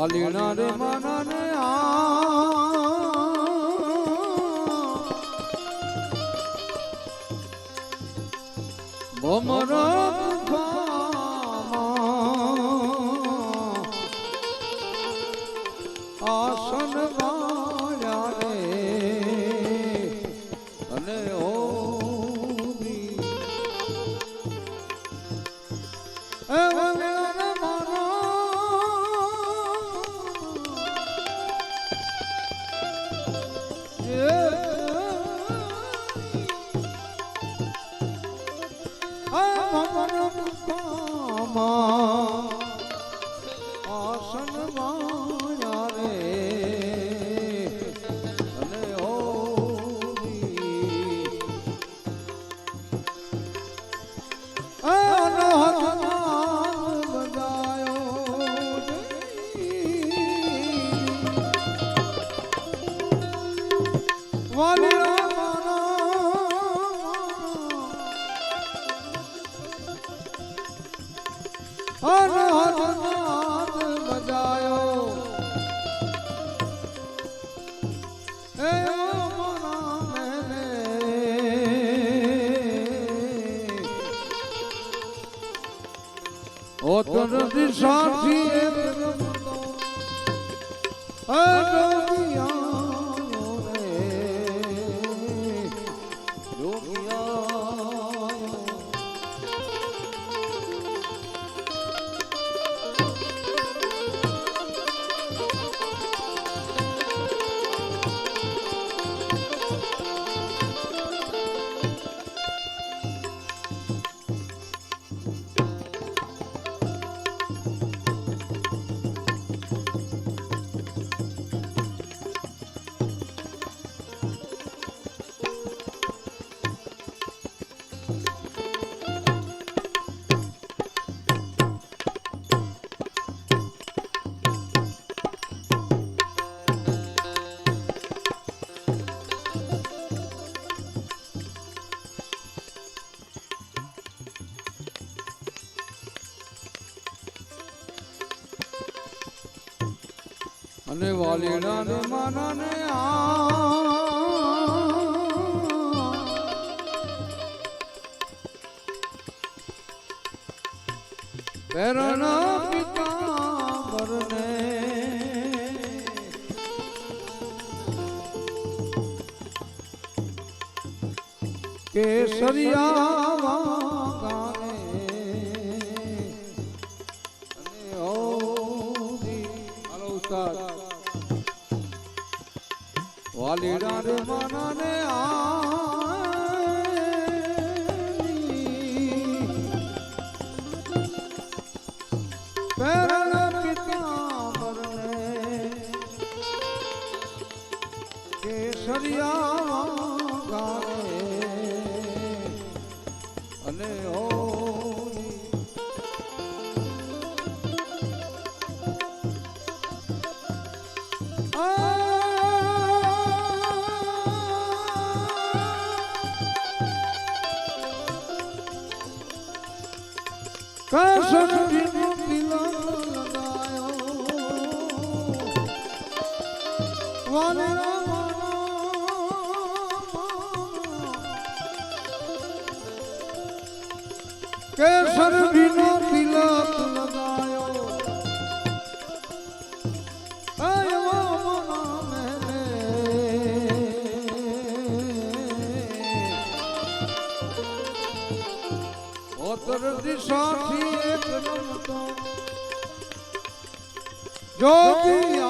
વાલીના રે માના આ. ભમરા હે ને માના ને કેસરિયા વાલીડા રે માના ને પેરણ પિતા મરણે કેસરિયા ગાને અને ઓરી કાસડીનો તિલક લગાયો વાલે દિશાથી એક રમતો જોગી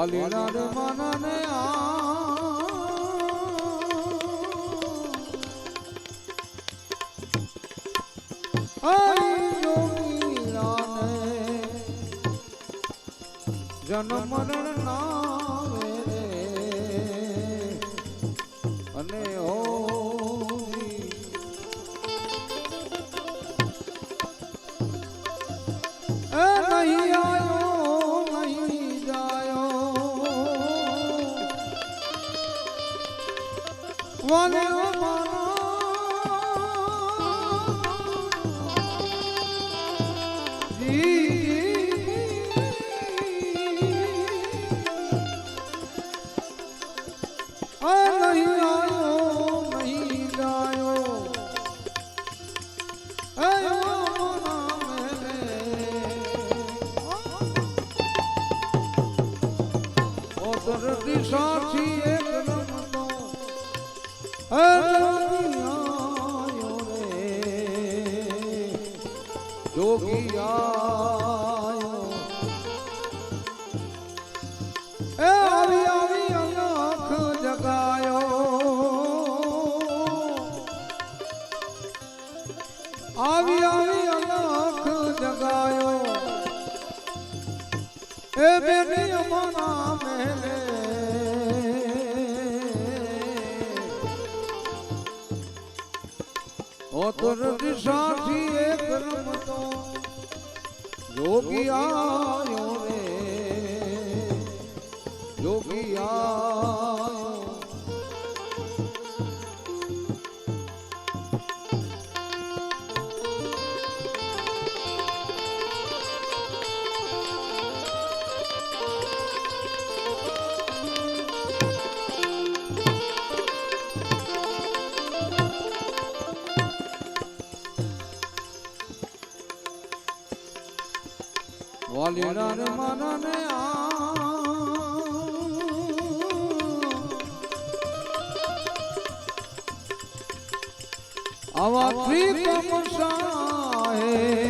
વાલીના રે માના ને આ જન્મ મરણ નામે વાલે આવી આવી અલખ જગાયો. એ બેની અમારા મેલે ઓતર દિશાથી એક રમતો યોગી આયો રે યોગી આયો વાલીના રે માના ને આ આવા ત્રિકમ સાહે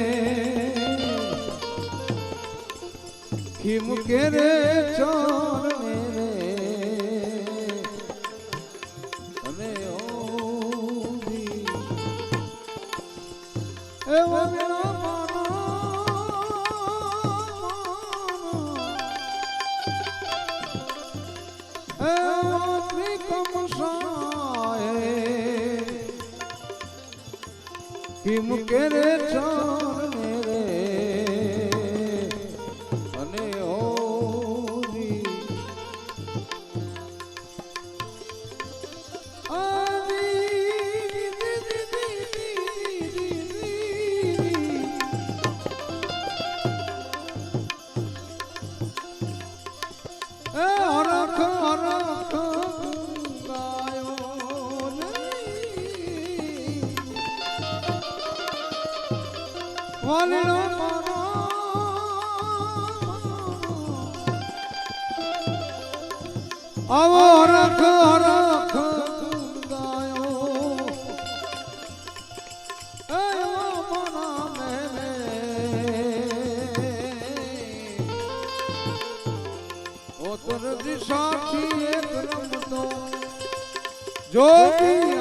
કિમ આવો મેલે ઓતર દિશાથી એક રમતો. જોગી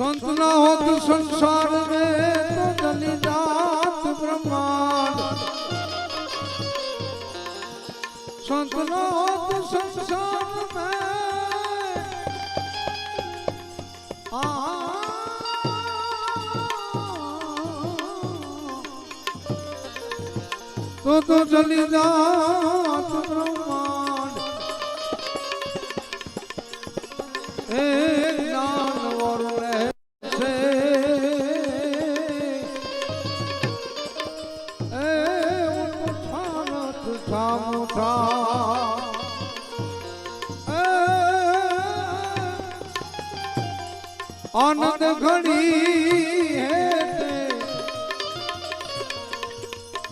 સંત ના હોત સંસાર રે તો જલીલાત બ્રહ્માંડ. સંત ના હોત સંસાર મે તો તો જલીલાત મુઠા એ આનંદ ઘડી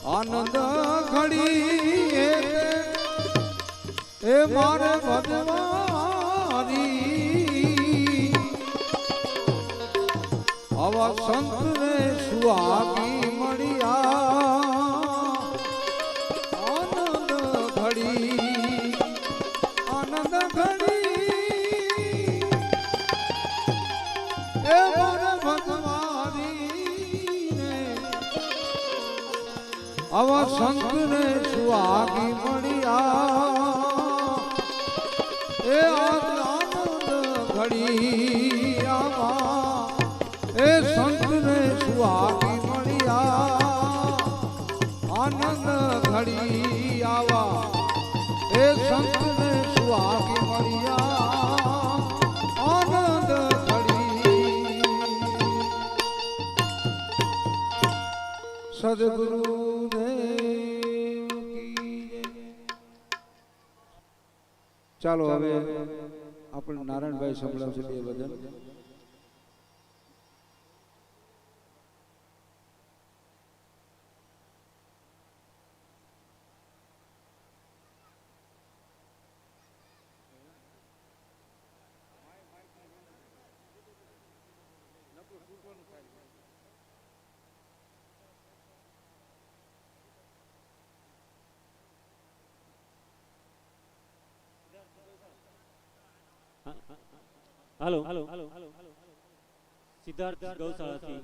આનંદ ઘડી એ મારે ભગવારી આવા સુહાગી આવા સંતને સુહાગી મળ્યા સદગુરુ. ચાલો હવે આપણે નારાયણભાઈ સંભળાવશે બે ભજન હાલો. હાલો હાલો સિદ્ધાર્થ ગૌશાળાથી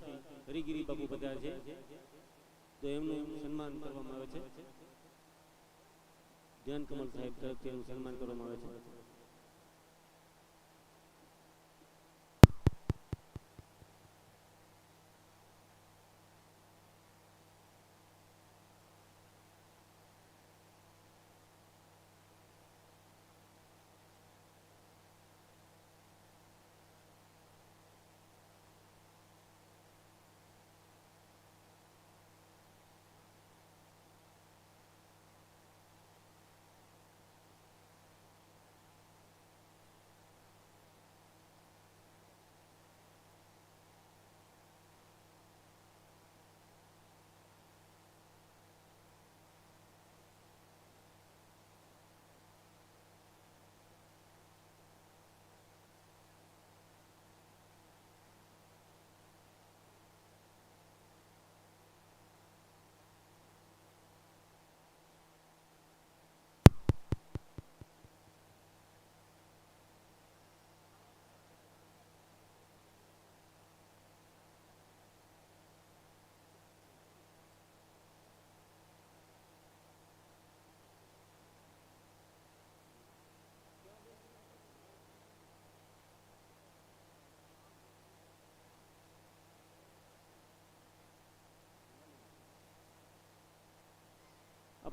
હરિગીરી બાપુ પધાર છે. તો એમનું સન્માન કરવામાં આવે છે. ધ્યાન કમલ સાહેબ તરફથી એમનું સન્માન કરવામાં આવે છે.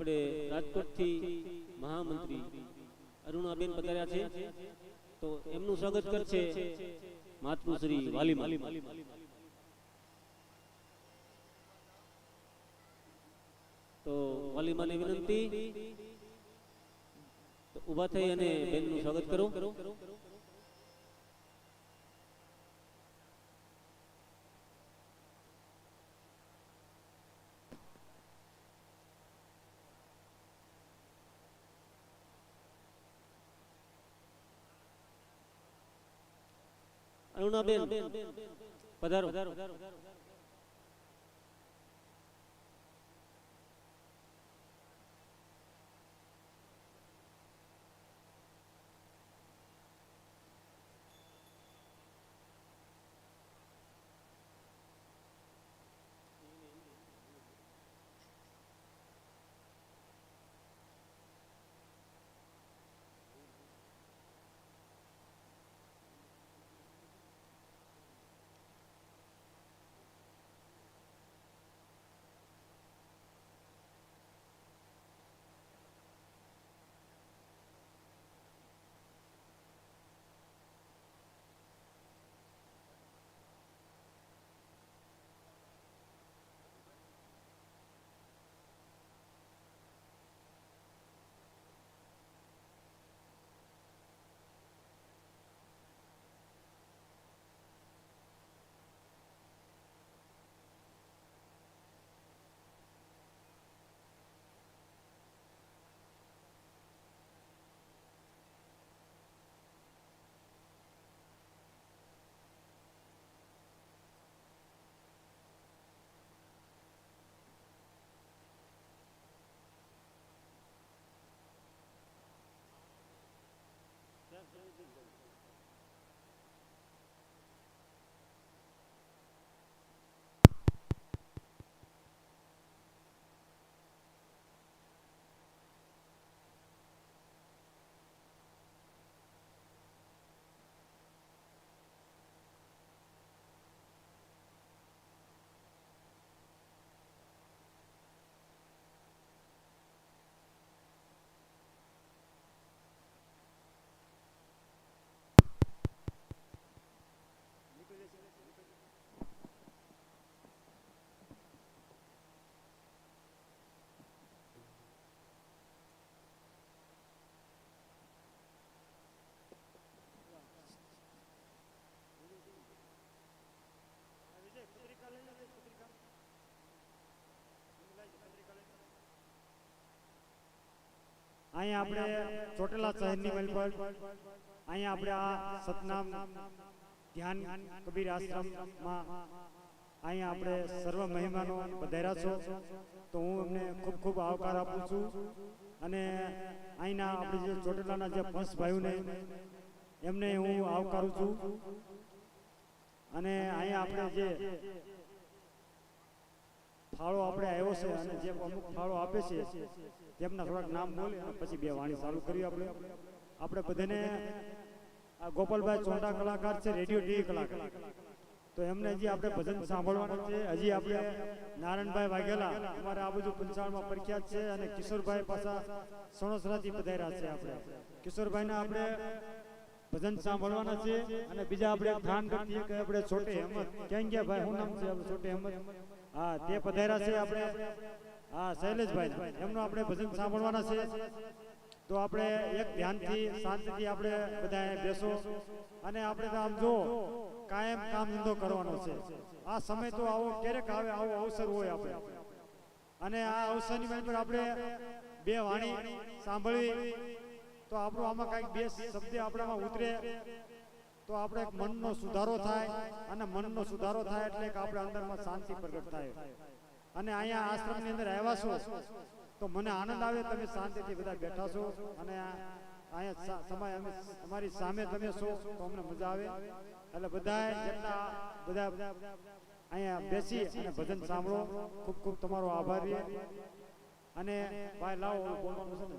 આપણે રાજકોટથી મહામંત્રી અરુણાબેન પધાર્યા છે. તો એમનું સ્વાગત કરશે માતૃશ્રી વાલીમા તો વાલીમાને વિનંતી. તો ઊભા થઈ અને બેનનું સ્વાગત કરો. અરુણાબેન પધારો. અહીંયા આપણે ચોટેલા શહેરની મહેલ પર, અહીંયા આપણે આ સતનામ ધ્યાન કબીર આશ્રમમાં અહીંયા આપણે સર્વ મહેમાનો વધાર્યા છો. તો હું એમને ખૂબ ખૂબ આવકાર આપું છું. અને અહીંના આપણે જે ચોટેલાના જે પંચ ભાઈઓને એમને હું આવકારું છું. અને અહીંયા આપણે જે ફાળો આપણે આવ્યો છે અને જે અમુક ફાળો આપે છે તેમના થોડાક નામ બોલી પછી બે વાણી ચાલુ કરી આપણે. આપણે બધાને ગોપાલભાઈ ચોંટા કલાકાર છે, રેડિયો ટીવી કલાકાર. તો એમને હજી આપણે ભજન સાંભળવાનું છે. હજી આપણે નારાયણભાઈ વાઘેલા અમારે આ બધું પંચાળમાં પ્રખ્યાત છે અને કિશોરભાઈ પાછા સણોસરાથી પધાર્યા છે આપણે. કિશોરભાઈના આપણે ભજન સાંભળવાના છે અને બીજા આપણે ધ્યાન કરીએ કે આપણે છોટે હેમત. ક્યાં ગયા ભાઈ? શું નામ છે? આપણે છોટે હેમત? હા, તે પધાર્યા છે આપણે. હા, શૈલેષભાઈ, એમનું આપણે ભજન સાંભળવાના છે. તો આપણે એક ધ્યાનથી, શાંતિથી આપણે બધા બેસો. અને આપણે આમ જો, કાયમ કામ ધંધો કરવાનો છે. આ સમય તો આવો, ક્યારેક આવે, આવો અવસર હોય આપણે. અને આ અવસરની અંદર આપણે બે વાણી સાંભળવી. તો આપણું આમાં કાંઈક બે શબ્દ આપણામાં ઉતરે. તો આપણે મનનો સુધારો થાય. અને મનનો સુધારો થાય એટલે કે આપણે અંદરમાં શાંતિ પ્રગટ થાય. અને અહીંયા આશ્રમની અંદર આવ્યા છો તો મને આનંદ આવે તમે શાંતિથી બધા બેઠા છો. અને અહીંયા સમય અમે અમારી સામે તમે છો તો અમને મજા આવે. એટલે બધા જેટલા બધા અહીંયા બેસી અને ભજન સાંભળો. ખૂબ ખૂબ તમારો આભાર. અને ભાઈ લાવો બોલવાનું છે ને?